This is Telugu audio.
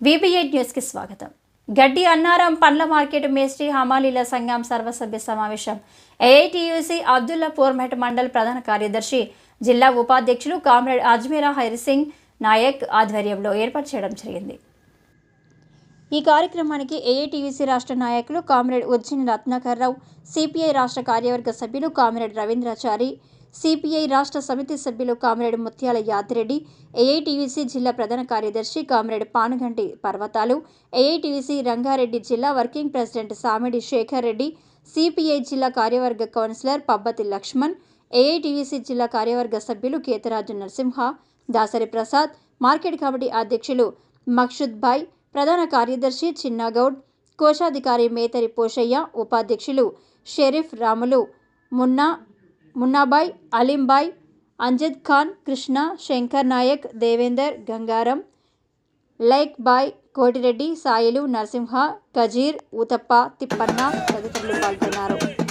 విబిఎడ్ న్యూస్కి స్వాగతం. గడ్డి అన్నారం పండ్ల మార్కెట్ మేస్ట్రీ హమాలీల సంఘం సర్వసభ్య సమావేశం. ఏఐటియుసి అబ్దుల్లా పూర్మెట్ మండల్ ప్రధాన కార్యదర్శి జిల్లా ఉపాధ్యక్షులు కామ్రేడ్ అజ్మీరా హరిసింగ్ నాయక్ ఆధ్వర్యంలో ఏర్పాటు చేయడం జరిగింది. ఈ కార్యక్రమానికి ఏఐటీయూసీ రాష్ట్ర నాయకులు కామ్రేడ్ ఉజ్జిని రత్నాకర్ రావు సిపిఐ రాష్ట్ర కార్యవర్గ సభ్యులు కామ్రేడ్ రవీంద్రాచారి సిపిఐ రాష్ట్ర సమితి సభ్యులు కామ్రేడ్ ముత్యాల యాదిరెడ్డి ఏఐటీయూసీ జిల్లా ప్రధాన కార్యదర్శి కామ్రేడ్ పానుగంటి పర్వతాలు ఏఐటీయూసీ రంగారెడ్డి జిల్లా working president Samidi Shekar Reddy CPI జిల్లా కార్యవర్గ కౌన్సిలర్ పబ్బతి లక్ష్మణ్ ఏఐటీయూసీ జిల్లా కార్యవర్గ సభ్యులు కేతరాజు నరసింహ దాసరి ప్రసాద్ మార్కెట్ కమిటీ అధ్యక్షులు మక్షుద్ భాయ్ ప్రధాన కార్యదర్శి చిన్నాగౌడ్ కోశాధికారి మేతరి పోషయ్య ఉపాధ్యక్షులు షరీఫ్ రాములు మున్నా మున్నాబాయ్ అలీంబాయ్ అంజద్ ఖాన్ కృష్ణ శంకర్ నాయక్ దేవేందర్ గంగారం లైక్ బాయ్ కోటిరెడ్డి సాయిలు నరసింహ కజీర్ ఊతప్ప తిప్పన్న తదితరులు పాల్గొన్నారు.